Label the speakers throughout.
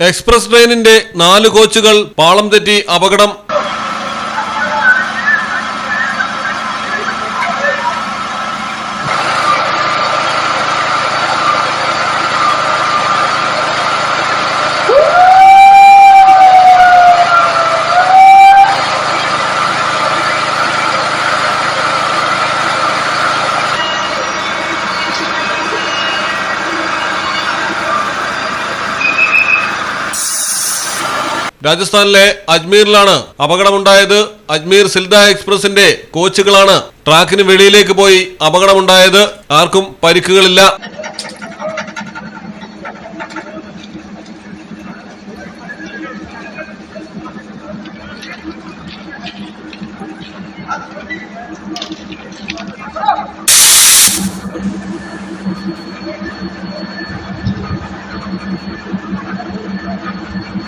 Speaker 1: Express ട്രെയിനിന്റെ നാല് കോച്ചുകൾ പാളം തെറ്റി അപകടം രാജസ്ഥാനിലെ അജ്മീറിലാണ് അപകടമുണ്ടായത്. അജ്മീർ സിൽദ എക്സ്പ്രസിന്റെ കോച്ചുകളാണ്. ട്രാക്കിന് വെളിയിലേക്ക് പോയി അപകടമുണ്ടായത്. ആർക്കും പരിക്കുകളില്ല.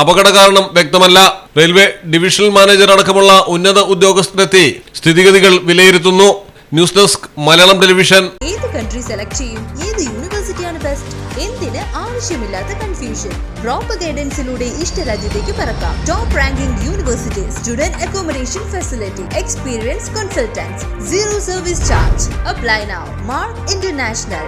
Speaker 1: അപകട കാരണം വ്യക്തമല്ല. റെയിൽവേ ഡിവിഷണൽ മാനേജർ അടക്കമുള്ള ഉന്നത ഉദ്യോഗസ്ഥരെത്തി സ്ഥിതിഗതികൾ വിലയിരുത്തുന്നു. News desk Malayalam television.
Speaker 2: ഏത് കൺട്രി സെലക്ട് ചെയ്യും? ഏത് യൂണിവേഴ്സിറ്റിയാണ് ബെസ്റ്റ് എന്തിന് ആവശ്യമില്ലാത്ത കൺഫ്യൂഷൻ റോപ്പ് ഗൈഡൻസിലൂടെ ഇഷ്ട രാജ്യത്തേക്ക് പറക്കാം. Top ranking university student accommodation facility experience consultants zero service charge apply now Mark International